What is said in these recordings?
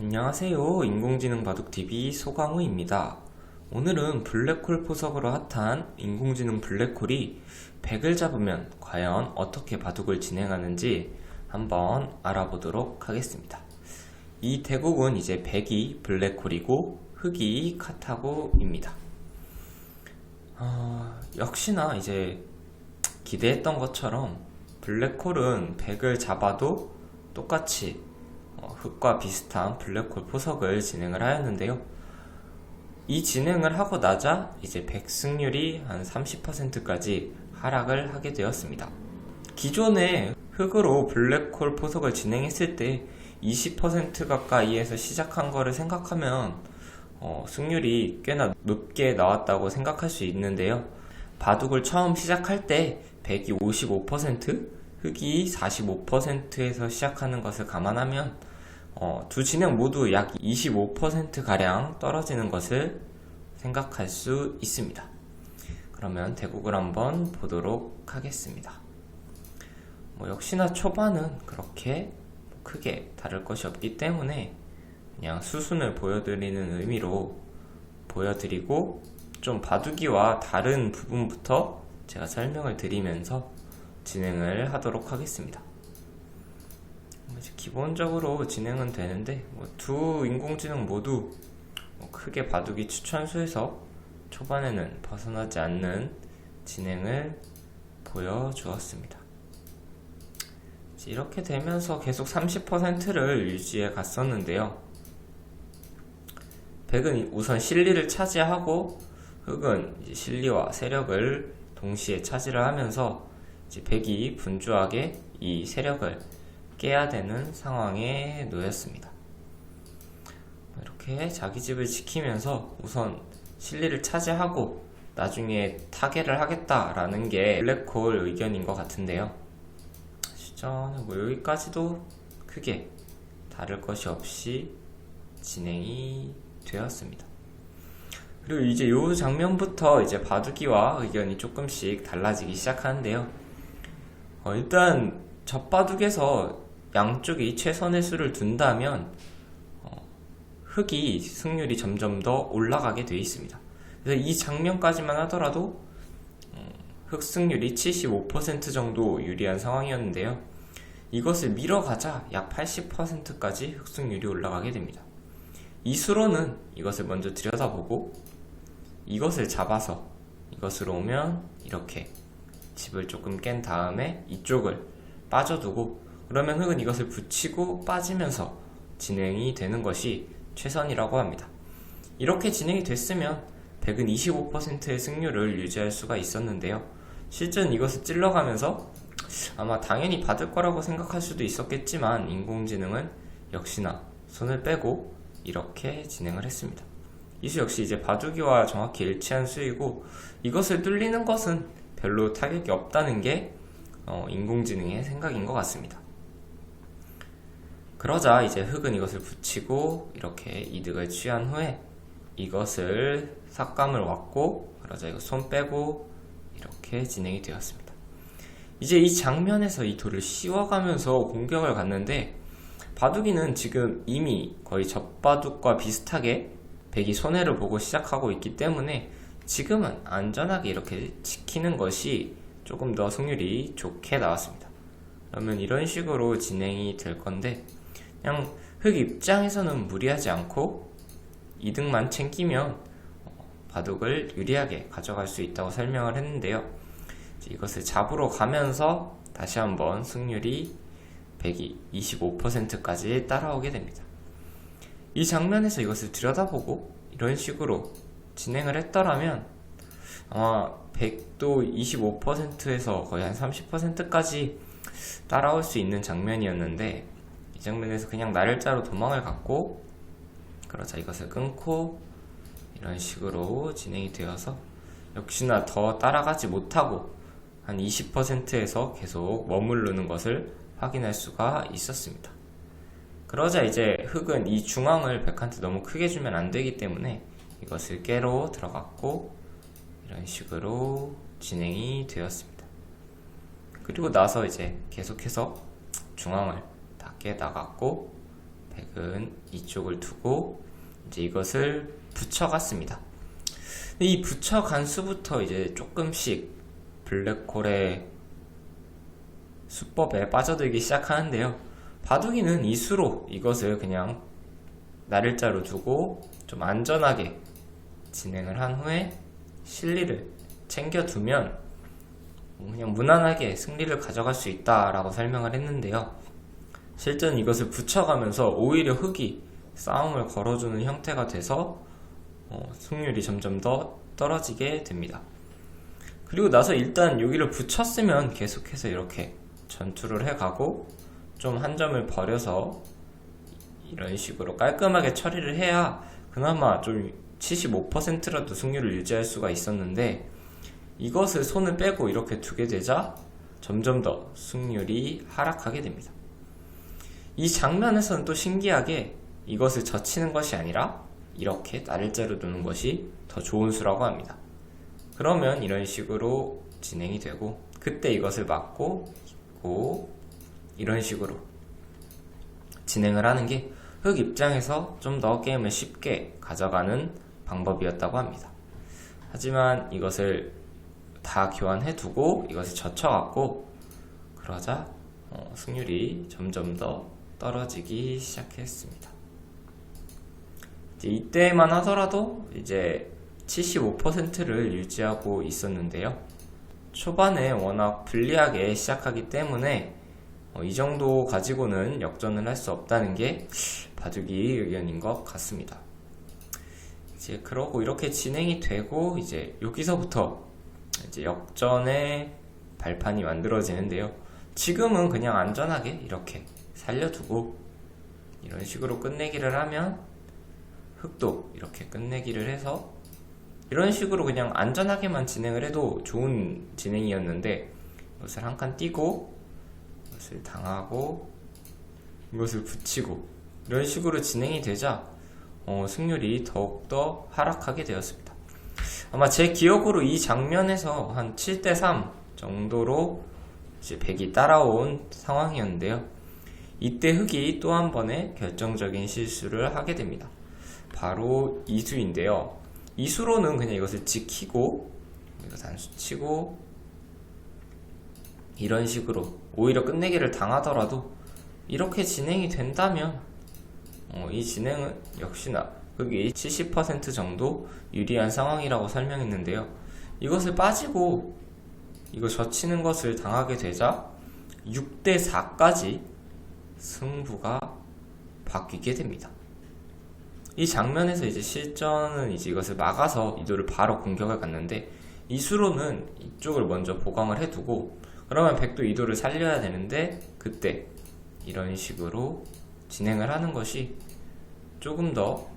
안녕하세요. 인공지능 바둑TV 소광우입니다. 오늘은 블랙홀 포석으로 핫한 인공지능 블랙홀이 100을 잡으면 과연 어떻게 바둑을 진행하는지 한번 알아보도록 하겠습니다. 이 대국은 이제 100이 블랙홀이고 흑이 카타고입니다. 어, 역시나 이제 기대했던 것처럼 블랙홀은 100을 잡아도 똑같이 어, 흑과 비슷한 블랙홀 포석을 진행을 하였는데요. 이 진행을 하고 나자 이제 100 승률이 한 30%까지 하락을 하게 되었습니다. 기존에 흑으로 블랙홀 포석을 진행했을 때 20% 가까이에서 시작한 거를 생각하면 어, 승률이 꽤나 높게 나왔다고 생각할 수 있는데요. 바둑을 처음 시작할 때 100이 55%, 흑이 45%에서 시작하는 것을 감안하면 어, 두 진영 모두 약 25%가량 떨어지는 것을 생각할 수 있습니다. 그러면 대국을 한번 보도록 하겠습니다. 뭐 역시나 초반은 그렇게 크게 다를 것이 없기 때문에 그냥 수순을 보여드리는 의미로 보여드리고 좀 바둑이와 다른 부분부터 제가 설명을 드리면서 진행을 하도록 하겠습니다. 기본적으로 진행은 되는데 뭐 두 인공지능 모두 뭐 크게 바둑이 추천수에서 초반에는 벗어나지 않는 진행을 보여주었습니다. 이렇게 되면서 계속 30%를 유지해 갔었는데요. 백은 우선 실리를 차지하고 흑은 실리와 세력을 동시에 차지를 하면서 이제 백이 분주하게 이 세력을 깨야 되는 상황에 놓였습니다. 이렇게 자기 집을 지키면서 우선 실리를 차지하고 나중에 타개를 하겠다라는 게 블랙홀 의견인 것 같은데요. 실전은 뭐 여기까지도 크게 다를 것이 없이 진행이 되었습니다. 그리고 이제 이 장면부터 이제 바둑이와 의견이 조금씩 달라지기 시작하는데요. 어, 일단 젖바둑에서 양쪽이 최선의 수를 둔다면 어, 흑이 승률이 점점 더 올라가게 되어 있습니다. 그래서 이 장면까지만 하더라도 음, 흑 승률이 75% 정도 유리한 상황이었는데요. 이것을 밀어가자 약 80%까지 흑승률이 올라가게 됩니다. 이 수로는 이것을 먼저 들여다보고 이것을 잡아서 이것으로 오면 이렇게 집을 조금 깬 다음에 이쪽을 빠져두고 그러면 흑은 이것을 붙이고 빠지면서 진행이 되는 것이 최선이라고 합니다. 이렇게 진행이 됐으면 100은 25%의 승률을 유지할 수가 있었는데요. 실제는 이것을 찔러가면서 아마 당연히 받을 거라고 생각할 수도 있었겠지만 인공지능은 역시나 손을 빼고 이렇게 진행을 했습니다. 이수 역시 이제 바둑이와 정확히 일치한 수이고 이것을 뚫리는 것은 별로 타격이 없다는 게 어, 인공지능의 생각인 것 같습니다. 그러자 이제 흑은 이것을 붙이고 이렇게 이득을 취한 후에 이것을 삭감을 왔고 그러자 이거 손 빼고 이렇게 진행이 되었습니다. 이제 이 장면에서 이 돌을 씌워가면서 공격을 갔는데 바둑이는 지금 이미 거의 젖바둑과 비슷하게 백이 손해를 보고 시작하고 있기 때문에 지금은 안전하게 이렇게 지키는 것이 조금 더 승률이 좋게 나왔습니다. 그러면 이런 식으로 진행이 될 건데 그냥 흑 입장에서는 무리하지 않고 이득만 챙기면 바둑을 유리하게 가져갈 수 있다고 설명을 했는데요. 이것을 잡으러 가면서 다시 한번 승률이 100이 25%까지 따라오게 됩니다. 이 장면에서 이것을 들여다보고 이런 식으로 진행을 했더라면 아마 100도 25%에서 거의 한 30%까지 따라올 수 있는 장면이었는데 이 장면에서 그냥 날짜로 도망을 갔고 그러자 이것을 끊고 이런 식으로 진행이 되어서 역시나 더 따라가지 못하고 한 20%에서 계속 머무르는 것을 확인할 수가 있었습니다. 그러자 이제 흑은 이 중앙을 백한테 너무 크게 주면 안 되기 때문에 이것을 깨로 들어갔고 이런 식으로 진행이 되었습니다. 그리고 나서 이제 계속해서 중앙을 다깨 나갔고 백은 이쪽을 두고 이제 이것을 붙여갔습니다. 이 붙여간 수부터 이제 조금씩 블랙홀의 수법에 빠져들기 시작하는데요. 바둑이는 이 수로 이것을 그냥 날일자로 두고 좀 안전하게 진행을 한 후에 실리를 챙겨두면 그냥 무난하게 승리를 가져갈 수 있다라고 설명을 했는데요. 실제는 이것을 붙여가면서 오히려 흙이 싸움을 걸어주는 형태가 돼서 어, 승률이 점점 더 떨어지게 됩니다. 그리고 나서 일단 여기를 붙였으면 계속해서 이렇게 전투를 해가고 좀 한 점을 버려서 이런 식으로 깔끔하게 처리를 해야 그나마 좀 75%라도 승률을 유지할 수가 있었는데 이것을 손을 빼고 이렇게 두게 되자 점점 더 승률이 하락하게 됩니다. 이 장면에서는 또 신기하게 이것을 젖히는 것이 아니라 이렇게 날일자로 두는 것이 더 좋은 수라고 합니다. 그러면 이런 식으로 진행이 되고 그때 이것을 막고 있고 이런 식으로 진행을 하는 게 흑 입장에서 좀 더 게임을 쉽게 가져가는 방법이었다고 합니다. 하지만 이것을 다 교환해 두고 이것을 젖혀갖고 그러자 어, 승률이 점점 더 떨어지기 시작했습니다. 이때만 하더라도 이제 75%를 유지하고 있었는데요. 초반에 워낙 불리하게 시작하기 때문에 어, 이 정도 가지고는 역전을 할 수 없다는 게 바둑이 의견인 것 같습니다. 이제 그러고 이렇게 진행이 되고 이제 여기서부터 이제 역전의 발판이 만들어지는데요. 지금은 그냥 안전하게 이렇게 살려두고 이런 식으로 끝내기를 하면 흑도 이렇게 끝내기를 해서 이런 식으로 그냥 안전하게만 진행을 해도 좋은 진행이었는데 이것을 한 칸 띄고 이것을 당하고 이것을 붙이고 이런 식으로 진행이 되자 어, 승률이 더욱더 하락하게 되었습니다. 아마 제 기억으로 이 장면에서 한 7대3 정도로 이제 백이 따라온 상황이었는데요. 이때 흑이 또 한 번의 결정적인 실수를 하게 됩니다. 바로 이수인데요. 이수로는 그냥 이것을 지키고 이거 단수 치고 이런 식으로 오히려 끝내기를 당하더라도 이렇게 진행이 된다면 어, 이 진행은 역시나 흑이 70% 정도 유리한 상황이라고 설명했는데요. 이것을 빠지고 이거 젖히는 것을 당하게 되자 6대 4까지 승부가 바뀌게 됩니다. 이 장면에서 이제 실전은 이제 이것을 막아서 이도를 바로 공격을 갔는데 이수로는 이쪽을 먼저 보강을 해두고 그러면 백도 이도를 살려야 되는데 그때 이런 식으로 진행을 하는 것이 조금 더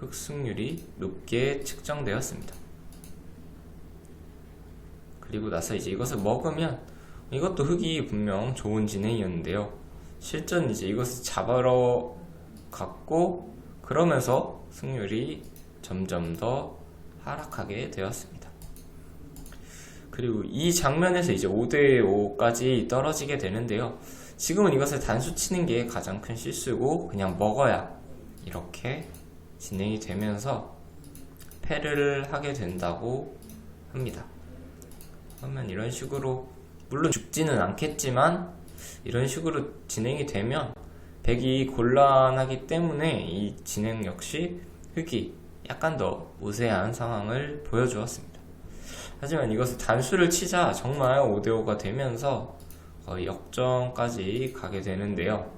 흑승률이 높게 측정되었습니다. 그리고 나서 이제 이것을 먹으면 이것도 흑이 분명 좋은 진행이었는데요. 실전 이제 이것을 잡으러 갔고 그러면서 승률이 점점 더 하락하게 되었습니다. 그리고 이 장면에서 이제 5대5까지 떨어지게 되는데요. 지금은 이것을 단수 치는 게 가장 큰 실수고 그냥 먹어야 이렇게 진행이 되면서 패를 하게 된다고 합니다. 그러면 이런 식으로 물론 죽지는 않겠지만 이런 식으로 진행이 되면 백이 곤란하기 때문에 이 진행 역시 흑이 약간 더 우세한 상황을 보여주었습니다. 하지만 이것을 단수를 치자 정말 5대5가 되면서 거의 역전까지 가게 되는데요.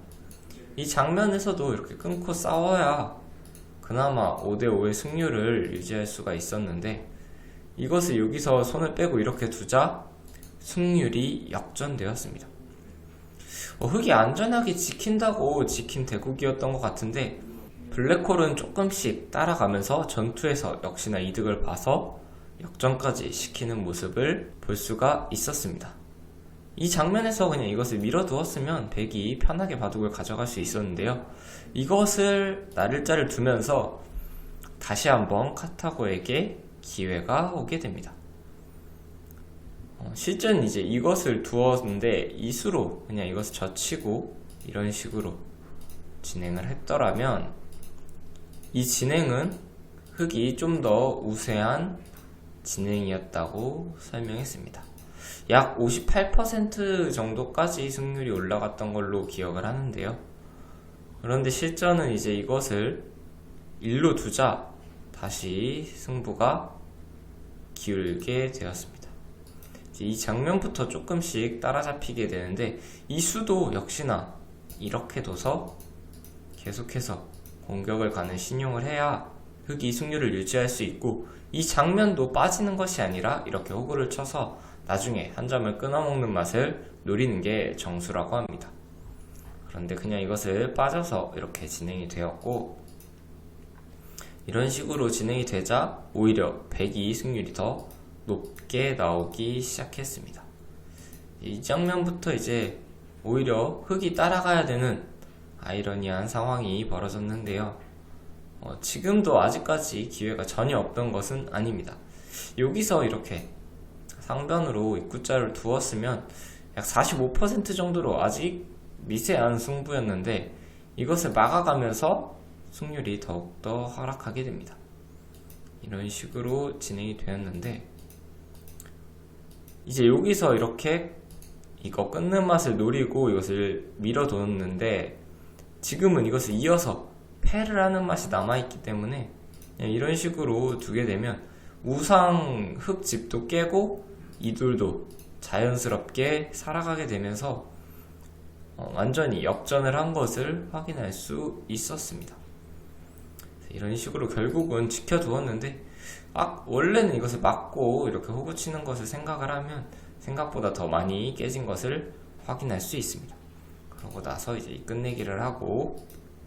이 장면에서도 이렇게 끊고 싸워야 그나마 5대5의 승률을 유지할 수가 있었는데 이것을 여기서 손을 빼고 이렇게 두자 승률이 역전되었습니다. 어, 흑이 안전하게 지킨다고 지킨 대국이었던 것 같은데 블랙홀은 조금씩 따라가면서 전투에서 역시나 이득을 봐서 역전까지 시키는 모습을 볼 수가 있었습니다. 이 장면에서 그냥 이것을 밀어두었으면 백이 편하게 바둑을 가져갈 수 있었는데요. 이것을 나를자를 두면서 다시 한번 카타고에게 기회가 오게 됩니다. 어, 실전 이제 이것을 두었는데 이수로 그냥 이것을 젖히고 이런 식으로 진행을 했더라면 이 진행은 흑이 좀 더 우세한 진행이었다고 설명했습니다. 약 58% 정도까지 승률이 올라갔던 걸로 기억을 하는데요. 그런데 실전은 이제 이것을 1로 두자 다시 승부가 기울게 되었습니다. 이 장면부터 조금씩 따라잡히게 되는데 이 수도 역시나 이렇게 둬서 계속해서 공격을 가는 신용을 해야 흑이 승률을 유지할 수 있고 이 장면도 빠지는 것이 아니라 이렇게 호구를 쳐서 나중에 한 점을 끊어먹는 맛을 노리는 게 정수라고 합니다. 그런데 그냥 이것을 빠져서 이렇게 진행이 되었고 이런 식으로 진행이 되자 오히려 백이 승률이 더 높게 나오기 시작했습니다. 이 장면부터 이제 오히려 흑이 따라가야 되는 아이러니한 상황이 벌어졌는데요. 어, 지금도 아직까지 기회가 전혀 없던 것은 아닙니다. 여기서 이렇게 상변으로 입구자를 두었으면 약 45% 정도로 아직 미세한 승부였는데 이것을 막아가면서 승률이 더욱더 하락하게 됩니다. 이런 식으로 진행이 되었는데 이제 여기서 이렇게 이거 끊는 맛을 노리고 이것을 밀어뒀는데 지금은 이것을 이어서 패를 하는 맛이 남아있기 때문에 이런 식으로 두게 되면 우상 흙집도 깨고 이둘도 자연스럽게 살아가게 되면서 어, 완전히 역전을 한 것을 확인할 수 있었습니다. 이런 식으로 결국은 지켜두었는데 아, 원래는 이것을 막고 이렇게 호구 치는 것을 생각을 하면 생각보다 더 많이 깨진 것을 확인할 수 있습니다. 그러고 나서 이제 이 끝내기를 하고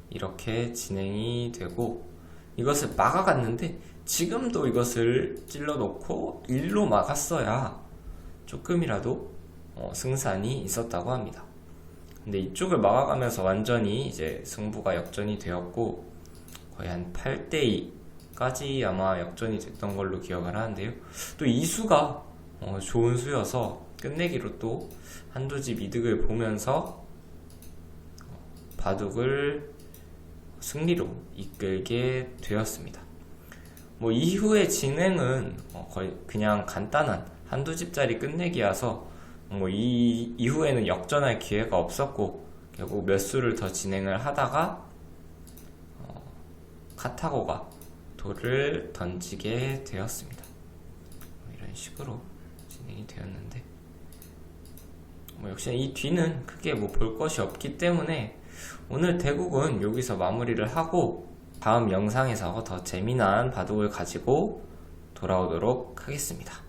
이렇게 진행이 되고 이것을 막아갔는데 지금도 이것을 찔러 놓고 일로 막았어야 조금이라도 어, 승산이 있었다고 합니다. 근데 이쪽을 막아가면서 완전히 이제 승부가 역전이 되었고 거의 한 8대2 까지 아마 역전이 됐던 걸로 기억을 하는데요. 또 이 수가 어, 좋은 수여서 끝내기로 또 한두 집 이득을 보면서 어, 바둑을 승리로 이끌게 되었습니다. 뭐 이후의 진행은 어, 거의 그냥 간단한 한두 집짜리 끝내기여서 뭐 이 이후에는 역전할 기회가 없었고 결국 몇 수를 더 진행을 하다가 어, 카타고가 돌을 던지게 되었습니다. 뭐 이런 식으로 진행이 되었는데 뭐 역시 이 뒤는 크게 뭐 볼 것이 없기 때문에 오늘 대국은 여기서 마무리를 하고 다음 영상에서 더 재미난 바둑을 가지고 돌아오도록 하겠습니다.